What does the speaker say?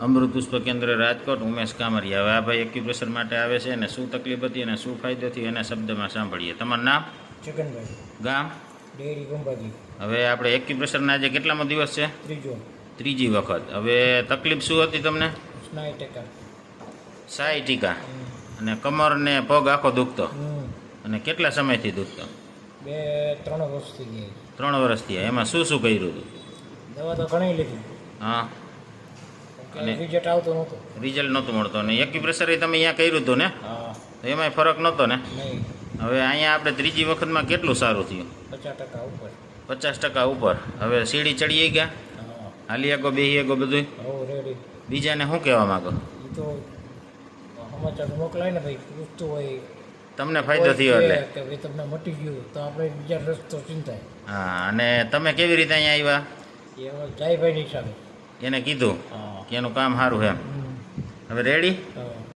અમૃત પુષ્પ કેન્દ્ર રાજકોટ ઉમેશ કામરિયા. હવે આ ભાઈ એક્યુપ્રેશર માટે આવે છે અને શું તકલીફ હતી અને શું ફાયદો થયો એના શબ્દમાં સાંભળીએ. તમારું નામ? ચિકનભાઈ. ગામ? ડેરી ગંબાજી. હવે આપણે એક્યુપ્રેશરના આજે કેટલામો દિવસ છે? ત્રીજો. ત્રીજી વખત. હવે તકલીફ શું હતી તમને? સ્નાય ટકા. સાઈ ટીકા. અને કમર ને પગ આખો દુખતો? અને કેટલા સમયથી દુખતો? બે ત્રણ વર્ષથી ત્રણ વર્ષથી એમાં શું શું કર્યું હતું? દવા તો ઘણી લીધી. હા. અને- રિઝલ્ટ આવતો નહોતો. રિઝલ્ટ નહોતું મળતો. અને એક્યુપ્રેશર તમે અહીંયા કર્યું હતું ને? તો એમાંય ફરક નહોતો ને? હવે અહીંયા આપણે ત્રીજી વખતમાં કેટલું સારું થયું? પચાસ ટકા ઉપર. પચાસ ટકા ઉપર. હવે સીડી ચડીએ ગયા? હાલી આગો બેહી આગો બધું બીજાને શું કહેવા માંગો? તો સમાચાર મોકલાય ને ભાઈ. પૂછતું હોય તમને ફાયદો થયો એટલે? કે ભાઈ તમને મટી ગયું તો આપણે બીજા રસ્તો ચિંતા હા અને તમે કેવી રીતે અહીંયા આવ્યા? એ હવે જાય ભાઈ ની એને કીધું? હા. એનું કામ સારું એમ હવે રેડી